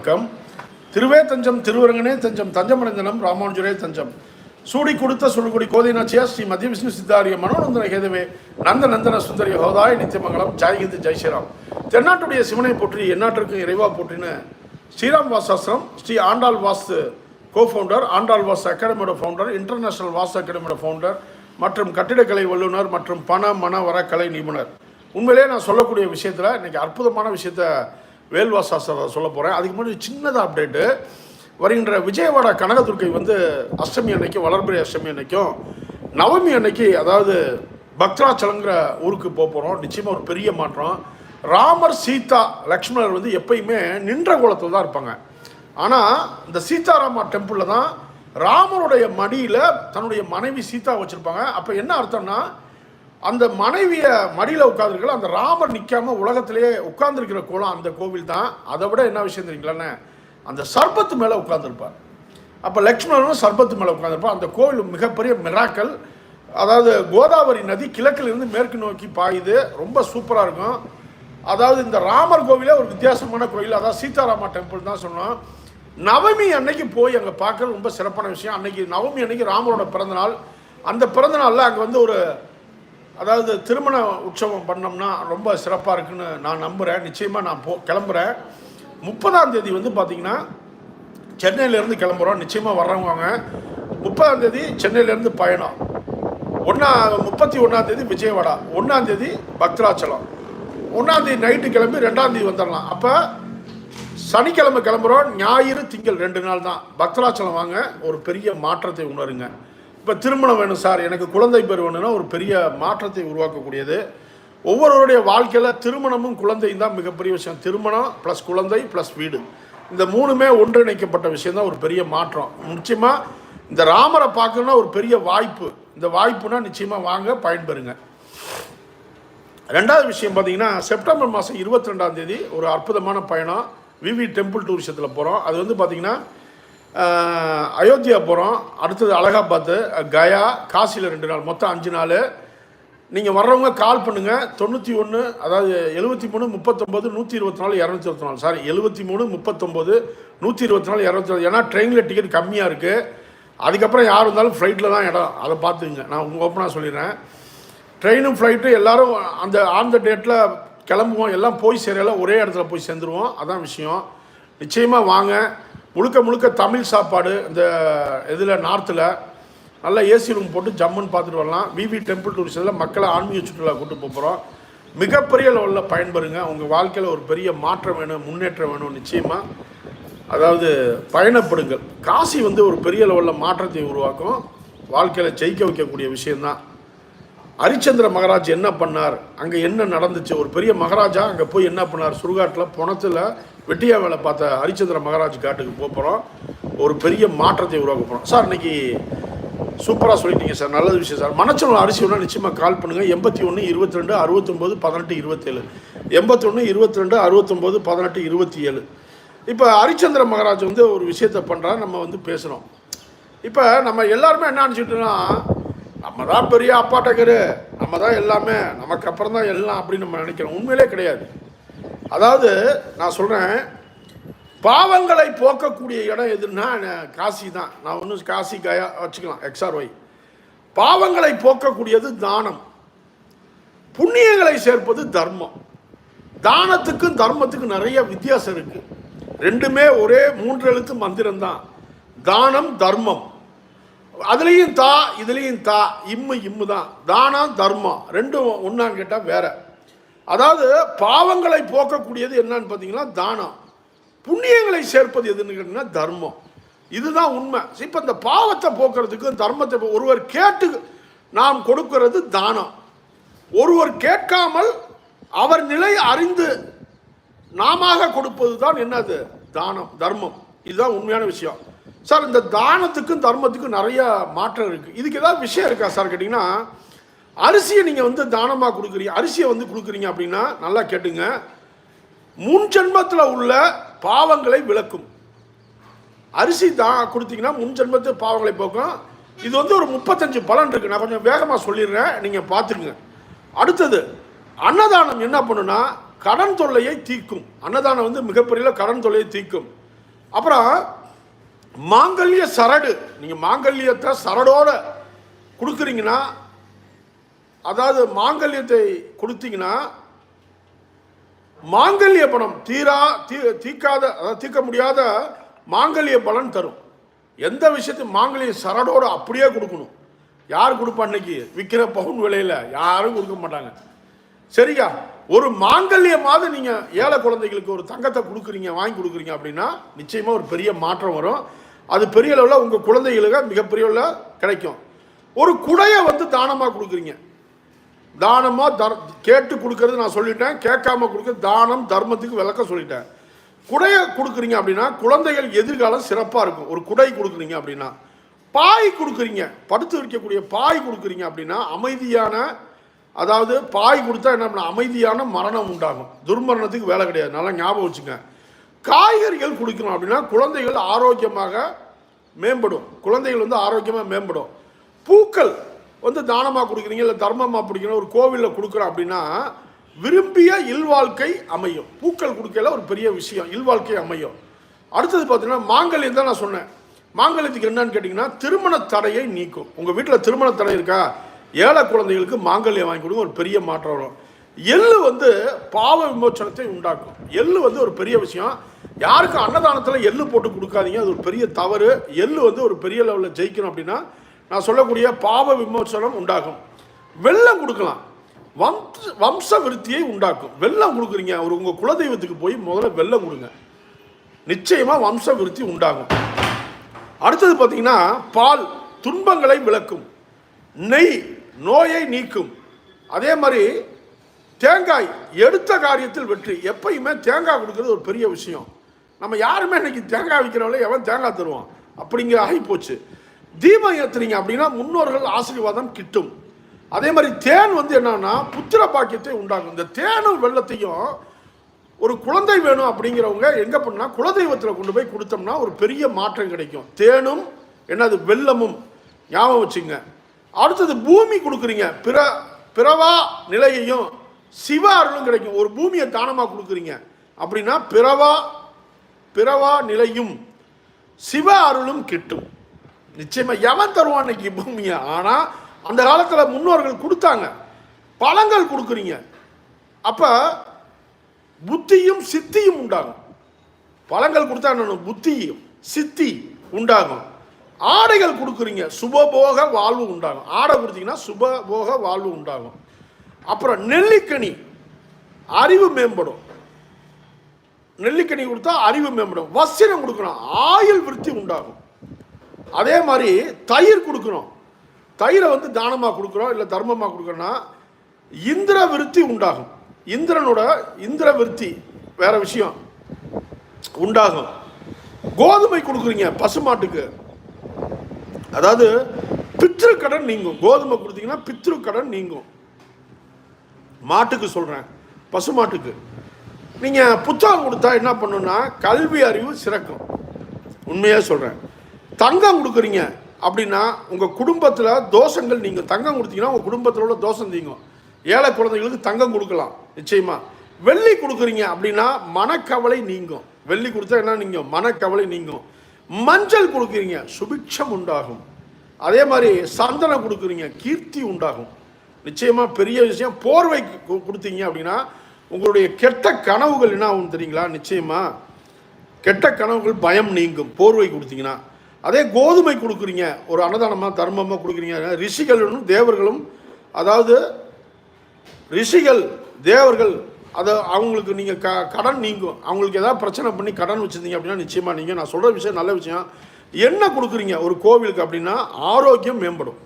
வணக்கம். திருவே தஞ்சம் திருவரங்கனே தஞ்சம் தஞ்சமடைந்தனம் ராமானுஜரே தஞ்சம். சூடி கொடுத்த சுடுகுடி கோதை ஸ்ரீ மத்திய விஷ்ணு சித்தாரிய மனோநந்தன கேதவே நந்த நந்தன சுந்தரி ஹோதாய நித்தியமங்கலம். ஜெயஹிந்த் ஜெய் ஸ்ரீராம். தென்னாட்டுடைய சிவனை போற்றி எந்நாட்டிற்கும் இறைவா போற்றின்னு ஸ்ரீராம் வாசாஸ்திரம் ஸ்ரீ ஆண்டாள் வாஸ்து கோ ஃபவுண்டர் ஆண்டாள் வாஸ் அகாடமியோட ஃபவுண்டர் இன்டர்நேஷனல் வாஸ்து அகாடமியோட ஃபவுண்டர் மற்றும் கட்டிடக்கலை வல்லுநர் மற்றும் பண மன வர கலை நிபுணர். உண்மையிலேயே நான் சொல்லக்கூடிய விஷயத்தில் இன்னைக்கு அற்புதமான விஷயத்தை வேல்வாசாஸ்திரம் சொல்ல போகிறேன் அதுக்கு முன்னாடி சின்னதாக அப்டேட்டு வருகின்ற விஜயவாடா கனகதுர்க்கை வந்து அஷ்டமி அன்னைக்கும் வளர்பிறை அஷ்டமி அன்னைக்கும் நவமி அன்னைக்கு அதாவது பக்ராச்சலங்கிற ஊருக்கு போக போகிறோம் நிச்சயமாக ஒரு பெரிய மாற்றம். ராமர் சீதா லக்ஷ்மணர் வந்து எப்பயுமே நின்ற கோலத்தில் தான் இருப்பாங்க. ஆனால் இந்த சீதாராமா டெம்பிளில் தான் ராமருடைய மடியில் தன்னுடைய மனைவி சீதா வச்சுருப்பாங்க. அப்போ என்ன அர்த்தம்னா அந்த மனைவியை மடியில் உட்காந்துருக்கல அந்த ராமர் நிற்காம உலகத்திலேயே உட்காந்துருக்கிற கோலம் அந்த கோவில் தான். அதை விட என்ன விஷயம் தெரியுங்களாண்ணே அந்த சர்பத்து மேலே உட்காந்துருப்பார் அப்போ லக்ஷ்மணனும் சர்பத்து மேலே உட்காந்துருப்பார் அந்த கோவில் மிகப்பெரிய மிராக்கல். அதாவது கோதாவரி நதி கிழக்கிலிருந்து மேற்கு நோக்கி பாயுது. ரொம்ப சூப்பராக இருக்கும். அதாவது இந்த ராமர் கோவிலே ஒரு வித்தியாசமான கோயில். அதாவது சீதாராமா டெம்பிள் தான் சொன்னோம். நவமி அன்னைக்கு போய் அங்கே பார்க்கறது ரொம்ப சிறப்பான விஷயம். அன்னைக்கு நவமி அன்னைக்கு ராமரோட பிறந்தநாள். அந்த பிறந்தநாளில் அங்கே வந்து ஒரு அதாவது திருமண உற்சவம் பண்ணோம்னா ரொம்ப சிறப்பாக இருக்குன்னு நான் நம்புகிறேன் நிச்சயமாக நான் போ கிளம்புறேன். முப்பதாம் தேதி வந்து பார்த்தீங்கன்னா சென்னையிலேருந்து கிளம்புறோம். நிச்சயமாக வர்றவங்க முப்பதாம் தேதி சென்னையிலேருந்து பயணம். ஒன்றா முப்பத்தி ஒன்றாம் தேதி விஜயவாடா. ஒன்றாம் தேதி பக்தராச்சலம் ஒன்றாம் தேதி நைட்டு கிளம்பி ரெண்டாம் தேதி வந்துடலாம். அப்போ சனிக்கிழமை கிளம்புறோம். ஞாயிறு திங்கள் ரெண்டு நாள் தான். பக்தராச்சலம் வாங்க. ஒரு பெரிய மாற்றத்தை உணருங்க. இப்போ திருமணம் வேணும் சார். எனக்கு குழந்தை பேர் வேணும்னா ஒரு பெரிய மாற்றத்தை உருவாக்கக்கூடியது. ஒவ்வொருவருடைய வாழ்க்கையில் திருமணமும் குழந்தையும் தான் மிகப்பெரிய விஷயம். திருமணம் ப்ளஸ் குழந்தை ப்ளஸ் வீடு. இந்த மூணுமே ஒன்றிணைக்கப்பட்ட விஷயம் தான் ஒரு பெரிய மாற்றம். நிச்சயமாக இந்த ராமரை பார்க்கணுன்னா ஒரு பெரிய வாய்ப்பு. இந்த வாய்ப்புனா நிச்சயமாக வாங்க பயன்பெறுங்க. ரெண்டாவது விஷயம் பார்த்தீங்கன்னா செப்டம்பர் மாதம் இருபத்தி ரெண்டாம் தேதி ஒரு அற்புதமான பயணம். விவி டெம்பிள் டூரிசத்தில் போகிறோம் அது வந்து பார்த்திங்கன்னா அயோத்தியா போகிறோம் அடுத்தது அலகாபாத்து கயா காசியில் ரெண்டு நாள் மொத்தம் அஞ்சு நாள். நீங்கள் வர்றவங்க கால் பண்ணுங்கள் தொண்ணூற்றி ஒன்று அதாவது எழுபத்தி மூணு முப்பத்தொம்போது நூற்றி இருபத்தி நாலு இரநூத்தி இருபத்தி நாலு. சாரி எழுபத்தி மூணு முப்பத்தொம்போது நூற்றி இருபத்தி நாலு இரநூத்தி நாலு. ஏன்னா ட்ரெயினில் டிக்கெட் கம்மியாக இருக்குது அதுக்கப்புறம் யார் இருந்தாலும் ஃப்ளைட்டில் தான் இடம். அதை பார்த்துக்குங்க. நான் உங்கள் ஓப்பனாக சொல்லிடுறேன். ட்ரெயினும் ஃப்ளைட்டும் எல்லாரும் அந்த ஆன் த டேட்டில் கிளம்புவோம். எல்லாம் போய் சேரலாம் ஒரே இடத்துல போய் சேர்ந்துருவோம். அதான் விஷயம். நிச்சயமாக வாங்க. முழுக்க முழுக்க தமிழ் சாப்பாடு இந்த இதில் நார்த்தில் நல்லா ஏசி ரூம் போட்டு ஜம்முன்னு பார்த்துட்டு வரலாம். விவி டெம்பிள் டூரிசத்தில் மக்களை ஆன்மீக சுற்றுலா கூட்டு போகிறோம் மிகப்பெரிய லெவலில் பயன்பெறுங்க. உங்கள் வாழ்க்கையில் ஒரு பெரிய மாற்றம் வேணும் முன்னேற்றம் வேணும் நிச்சயமாக அதாவது பயணப்படுங்கள். காசி வந்து ஒரு பெரிய லெவலில் மாற்றத்தை உருவாக்கும். வாழ்க்கையில் ஜெயிக்க வைக்கக்கூடிய விஷயந்தான் ஹரிச்சந்திர மகாராஜ் என்ன பண்ணார்? அங்கே என்ன நடந்துச்சு? ஒரு பெரிய மகாராஜா அங்கே போய் என்ன பண்ணார்? சுடுகாட்டில் புணத்தில் வெட்டியா வேலை பார்த்த ஹரிச்சந்திர மகாராஜ் காட்டுக்கு போக போகிறோம் ஒரு பெரிய மாற்றத்தை உருவாக்க போகிறோம் சார் இன்னைக்கு சூப்பராக சொல்லிட்டீங்க சார். நல்ல விஷயம் சார். மனச்சலம் அரிசி ஒன்றா நிச்சயமாக கால் பண்ணுங்கள் எண்பத்தி ஒன்று இருபத்தி ரெண்டு அறுபத்தொம்போது பதினெட்டு இருபத்தேழு. எண்பத்தொன்று இருபத்தி ரெண்டு அறுபத்தொம்போது பதினெட்டு இருபத்தி ஏழு இப்போ ஹரிச்சந்திர மகாராஜ் வந்து ஒரு விஷயத்தை பண்ணுறா நம்ம வந்து பேசுகிறோம் இப்போ நம்ம எல்லாருமே என்ன நினச்சிட்டோம்னா நம்ம தான் பெரிய அப்பாட்டக்கரு நம்ம தான் எல்லாமே நமக்கு அப்புறம் தான் எல்லாம் அப்படின்னு நம்ம நினைக்கிறோம். உண்மையிலே கிடையாது. அதாவது நான் சொல்கிறேன் பாவங்களை போக்கக்கூடிய இடம் எதுன்னா காசி தான். நான் ஒன்றும் காசி கயா வச்சுக்கலாம் எக்ஸ்ஆர் ஒய் பாவங்களை போக்கக்கூடியது தானம். புண்ணியங்களை சேர்ப்பது தர்மம். தானத்துக்கும் தர்மத்துக்கும் நிறைய வித்தியாசம் இருக்குது ரெண்டுமே ஒரே மூன்று எழுத்து மந்திரம் தான் தானம் தர்மம். அதுலேயும் தா இதுலேயும் தா இம்மு இம்மு தான். தானம் தர்மம் ரெண்டும் ஒன்றான்னு கேட்டால் வேற. அதாவது பாவங்களை போக்கக்கூடியது என்னன்னு பார்த்தீங்கன்னா தானம் புண்ணியங்களை சேர்ப்பது எதுன்னு கேட்டிங்கன்னா தர்மம். இதுதான் உண்மை. இப்போ இந்த பாவத்தை போக்குறதுக்கு தர்மத்தை ஒருவர் கேட்டு நாம் கொடுக்கிறது தானம். ஒருவர் கேட்காமல் அவர் நிலை அறிந்து நாமாக கொடுப்பது தான் என்னது? தானம் தர்மம். இதுதான் உண்மையான விஷயம். சார் இந்த தானத்துக்கும் தர்மத்துக்கும் நிறைய மாற்றம் இருக்குது இதுக்கு ஏதாவது விஷயம் இருக்கா சார் கேட்டிங்கன்னா அரிசியை நீங்கள் வந்து தானமாக கொடுக்குறீங்க அரிசியை வந்து கொடுக்குறீங்க அப்படின்னா நல்லா கேட்டுங்க. முன் ஜென்மத்தில் உள்ள பாவங்களை விளக்கும். அரிசி தான் கொடுத்தீங்கன்னா முன் ஜென்மத்து பாவங்களை போக்கும். இது வந்து ஒரு முப்பத்தஞ்சு பலன் இருக்குது நான் கொஞ்சம் வேகமாக சொல்லிடுறேன். நீங்கள் பார்த்துக்குங்க. அடுத்தது அன்னதானம் என்ன பண்ணுன்னா கடன் தொல்லையை தீர்க்கும். அன்னதானம் வந்து மிகப்பெரிய கடன் தொல்லையை தீர்க்கும். அப்புறம் மாங்கல்ய சரடு. நீங்கள் மாங்கல்யத்தை சரடோட கொடுக்குறீங்கன்னா அதாவது மாங்கல்யத்தை கொடுத்தீங்கன்னா மாங்கல்ய பணம் தீரா தீ தீக்காத அதாவது தீர்க்க முடியாத மாங்கல்ய பலன் தரும். எந்த விஷயத்தையும் மாங்கல்ய சரடோட அப்படியே கொடுக்கணும். யார் கொடுப்பா இன்னைக்கு விற்கிற பவுன் விலையில் யாரும் கொடுக்க மாட்டாங்க. சரியா? ஒரு மாங்கல்யமாவது நீங்கள் ஏழை குழந்தைகளுக்கு ஒரு தங்கத்தை கொடுக்குறீங்க வாங்கி கொடுக்குறீங்க அப்படின்னா நிச்சயமாக ஒரு பெரிய மாற்றம் வரும். அது பெரிய அளவில் உங்கள் குழந்தைகளுக்கு மிகப்பெரிய அளவில் கிடைக்கும். ஒரு குடையை வந்து தானமாக கொடுக்குறீங்க. தானமாக தர் கேட்டு கொடுக்கறது நான் சொல்லிட்டேன் கேட்காம கொடுக்க தானம் தர்மத்துக்கு விளக்கம் சொல்லிட்டேன். குடையை கொடுக்குறீங்க அப்படின்னா குழந்தைகள் எதிர்காலம் சிறப்பாக இருக்கும். ஒரு குடை கொடுக்குறீங்க அப்படின்னா பாய் கொடுக்குறீங்க படுத்து வைக்கக்கூடிய பாய் கொடுக்குறீங்க அப்படின்னா அமைதியான அதாவது பாய் கொடுத்தா என்ன பண்ண அமைதியான மரணம் உண்டாகும். துர்மரணத்துக்கு வேலை கிடையாது. நல்லா ஞாபகம் வச்சுங்க. காய்கறிகள் கொடுக்கணும் அப்படின்னா குழந்தைகள் ஆரோக்கியமாக மேம்படும். குழந்தைகள் வந்து ஆரோக்கியமாக மேம்படும். பூக்கள் வந்து தானமாக கொடுக்குறீங்க இல்லை தர்மமாக பிடிக்கணும் ஒரு கோவிலில் கொடுக்குறோம் அப்படின்னா விரும்பிய இல்வாழ்க்கை அமையும். பூக்கள் கொடுக்கல ஒரு பெரிய விஷயம் இல்வாழ்க்கை அமையும். அடுத்தது பார்த்தீங்கன்னா மாங்கல்யம் தான் நான் சொன்னேன். மாங்கல்யத்துக்கு என்னன்னு கேட்டிங்கன்னா திருமண தடையை நீக்கும். உங்கள் வீட்டில் திருமண தடை இருக்கா? ஏழை குழந்தைகளுக்கு மாங்கல்யம் வாங்கி கொடுங்க ஒரு பெரிய மாற்றம் வரும். எள்ளு வந்து பாவ விமோச்சனத்தை உண்டாக்கும். எள்ளு வந்து ஒரு பெரிய விஷயம். யாருக்கும் அன்னதானத்தில் எள்ளு போட்டு கொடுக்காதீங்க அது ஒரு பெரிய தவறு. எள்ளு வந்து ஒரு பெரிய லெவலில் ஜெயிக்கணும் அப்படின்னா நான் சொல்லக்கூடிய பாவ விமோசனம் உண்டாகும். வெள்ளம் கொடுக்கலாம். வம்ச வம்ச விருத்தியை உண்டாக்கும். வெள்ளம் கொடுக்குறீங்க ஒரு உங்கள் குலதெய்வத்துக்கு போய் முதல்ல வெள்ளம் கொடுங்க. நிச்சயமாக வம்ச விருத்தி உண்டாகும். அடுத்தது பார்த்தீங்கன்னா பால் துன்பங்களை விளக்கும். நெய் நோயை நீக்கும். அதே மாதிரி தேங்காய் எடுத்த காரியத்தில் வெற்றி. எப்பயுமே தேங்காய் கொடுக்கறது ஒரு பெரிய விஷயம். நம்ம யாருமே இன்னைக்கு தேங்காய் விற்கிறவங்கள எவன் தேங்காய் தருவான்? அப்படிங்கிற ஆகி போச்சு. தீபம் ஏற்றுனீங்க அப்படின்னா முன்னோர்கள் ஆசீர்வாதம் கிட்டும். அதே மாதிரி தேன் வந்து என்னன்னா புத்திர பாக்கியத்தை உண்டாகும் இந்த தேனும் வெள்ளத்தையும் ஒரு குழந்தை வேணும் அப்படிங்கிறவங்க எங்க பண்ணா குலதெய்வத்தில் கொண்டு போய் கொடுத்தோம்னா ஒரு பெரிய மாற்றம் கிடைக்கும். தேனும் என்னது வெள்ளமும் ஞாபகம் வச்சுங்க. அடுத்தது பூமி கொடுக்குறீங்க. பிற பிறவா நிலையையும் சிவ அருளும் கிடைக்கும். ஒரு பூமியை தானமாக கொடுக்குறீங்க. அப்படின்னா பிறவா பிறவா நிலையும் சிவ அருளும் கிட்டும். நிச்சயமா எவன் தருவான் இன்னைக்கு பூமியை? ஆனால் அந்த காலத்தில் முன்னோர்கள் கொடுத்தாங்க. பழங்கள் கொடுக்குறீங்க. அப்போ புத்தியும் சித்தியும் உண்டாகும். பழங்கள் கொடுத்தா என்ன புத்தியும் சித்தி உண்டாகும். ஆடைகள் கொடுக்குறீங்க. சுபபோக வாழ்வு உண்டாகும். ஆடை கொடுத்தீங்கன்னா சுபபோக வாழ்வு உண்டாகும். அப்புறம் நெல்லிக்கனி அறிவு மேம்படும். நெல்லிக்கனி கொடுத்தா அறிவு மேம்படும். வஸ்திரம் கொடுக்கணும். ஆயுள் விருத்தி உண்டாகும். அதே மாதிரி தயிர் கொடுக்கணும். தயிரை வந்து தானமாக கொடுக்குறோம் இல்லை தர்மமாக கொடுக்குறோன்னா இந்திர விருத்தி உண்டாகும். இந்திரனோட இந்திர விருத்தி வேற விஷயம் உண்டாகும். கோதுமை கொடுக்குறீங்க பசுமாட்டுக்கு. அதாவது பித்ரு கடன் நீங்கும். கோதுமை கொடுத்தீங்கன்னா பித்ரு கடன் நீங்கும். மாட்டுக்கு சொல்கிறேன் பசு மாட்டுக்கு. நீங்கள் புத்தகம் கொடுத்தா என்ன பண்ணுன்னா கல்வி அறிவு சிறக்கும். உண்மையாக சொல்கிறேன் தங்கம் கொடுக்குறீங்க அப்படின்னா உங்கள் குடும்பத்தில் தோஷங்கள் நீங்கள் தங்கம் கொடுத்தீங்கன்னா உங்கள் குடும்பத்தில் உள்ள தோஷம் நீங்கும். ஏழை குழந்தைகளுக்கு தங்கம் கொடுக்கலாம். நிச்சயமாக வெள்ளி கொடுக்குறீங்க அப்படின்னா மனக்கவலை நீங்கும். வெள்ளி கொடுத்தா என்ன நீங்கும்? மனக்கவலை நீங்கும். மஞ்சள் கொடுக்குறீங்க சுபிக்ஷம் உண்டாகும். அதே மாதிரி சந்தனம் கொடுக்குறீங்க கீர்த்தி உண்டாகும். நிச்சயமா பெரிய விஷயம். போர்வை கொடுத்தீங்க அப்படின்னா உங்களுடைய கெட்ட கனவுகள் என்ன ஆகும் தெரியுங்களா? நிச்சயமா. கெட்ட கனவுகள் பயம் நீங்கும். போர்வை கொடுத்தீங்கன்னா. அதே கோதுமை கொடுக்குறீங்க. ஒரு அன்னதானமாக தர்மமாக கொடுக்குறீங்க. ரிஷிகளும் தேவர்களும் அதாவது ரிஷிகள் தேவர்கள் அதை அவங்களுக்கு நீங்கள் க கடன் நீங்கும் அவங்களுக்கு ஏதாவது பிரச்சனை பண்ணி கடன் வச்சுருந்தீங்க அப்படின்னா நிச்சயமாக நீங்கள் நான் சொல்கிற விஷயம் நல்ல விஷயம். என்ன கொடுக்குறீங்க ஒரு கோவிலுக்கு அப்படின்னா ஆரோக்கியம் மேம்படும்.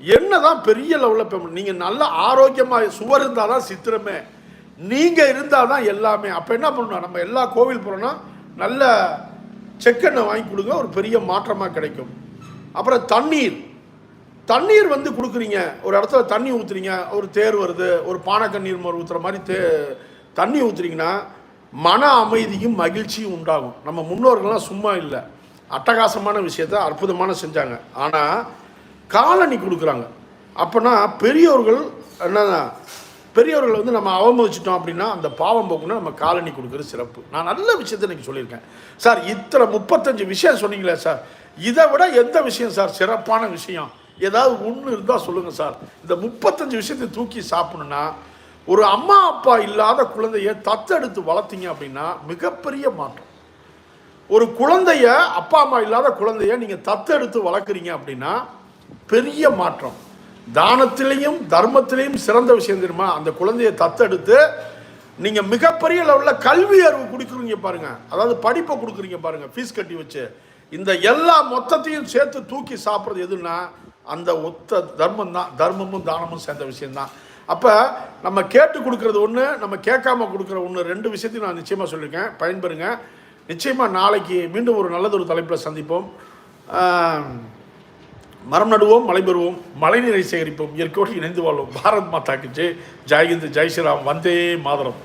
என்ன தான் பெரிய லெவலில் பேமெண்ட் நீங்கள் நல்ல ஆரோக்கியமாக சுவர் இருந்தால் தான் சித்திரமே. நீங்கள் இருந்தால் தான் எல்லாமே. அப்போ என்ன பண்ணணும் நம்ம எல்லா கோவில் போகிறோன்னா நல்ல செக்கெண்ணை வாங்கி கொடுங்க ஒரு பெரிய மாற்றமாக கிடைக்கும். அப்புறம் தண்ணீர். தண்ணீர் வந்து கொடுக்குறீங்க. ஒரு இடத்துல தண்ணி ஊற்றுறீங்க ஒரு தேர் வருது ஒரு பானை கண்ணீர் மோர் ஊற்றுற மாதிரி தே தண்ணி ஊற்றுறீங்கன்னா மன அமைதியும் மகிழ்ச்சியும் உண்டாகும். நம்ம முன்னோர்கள்லாம் சும்மா இல்லை. அட்டகாசமான விஷயத்த அற்புதமான செஞ்சாங்க. ஆனால் காலனி கொடுக்குறாங்க. அப்போனா பெரியோர்கள் என்னன்னா பெரியவர்கள் வந்து நம்ம அவமதிச்சிட்டோம் அப்படின்னா அந்த பாவம் போக்குன்னா நம்ம காலனி கொடுக்குறது சிறப்பு. நான் நல்ல விஷயத்தை இன்றைக்கி சொல்லியிருக்கேன். சார் இத்தனை முப்பத்தஞ்சு விஷயம் சொன்னீங்களே சார். இதை விட எந்த விஷயம் சார்? சிறப்பான விஷயம். ஏதாவது ஒன்று இருந்தால் சொல்லுங்கள் சார். இந்த முப்பத்தஞ்சு விஷயத்தை தூக்கி சாப்பிடணுன்னா ஒரு அம்மா அப்பா இல்லாத குழந்தைய தத்தெடுத்து வளர்த்தீங்க அப்படின்னா மிகப்பெரிய மாற்றம். ஒரு குழந்தைய அப்பா அம்மா இல்லாத குழந்தைய நீங்கள் தத்தெடுத்து வளர்க்குறீங்க அப்படின்னா பெரிய மாற்றம். தானத்திலையும் தர்மத்திலையும் சிறந்த விஷயம் தெரியுமா? அந்த குழந்தைய தத்தெடுத்து நீங்கள் மிகப்பெரிய லெவலில் கல்வி அறிவு கொடுக்குறீங்க பாருங்கள் அதாவது படிப்பை கொடுக்குறீங்க பாருங்கள் ஃபீஸ் கட்டி வச்சு. இந்த எல்லா மொத்தத்தையும் சேர்த்து தூக்கி சாப்பிட்றது எதுன்னா அந்த ஒத்த தர்மம் தான் தர்மமும் தானமும் சேர்ந்த விஷயந்தான் அப்போ நம்ம கேட்டு கொடுக்குறது ஒன்று நம்ம கேட்காம கொடுக்குற ஒன்று ரெண்டு விஷயத்தையும் நான் நிச்சயமாக சொல்லியிருக்கேன் பயன்பெறுங்க. நிச்சயமாக நாளைக்கு மீண்டும் ஒரு நல்லதொரு தலைப்பில் சந்திப்போம். மரம் நடுவோம் மழை பெறுவோம் மழைநீரை சேகரிப்போம் இயற்கையோடு இணைந்து வாழ்வோம். பாரத் மாதாக்கு ஜெய். ஜெய்ஹிந்த் ஜெய் ஸ்ரீராம். வந்தே மாதரம்.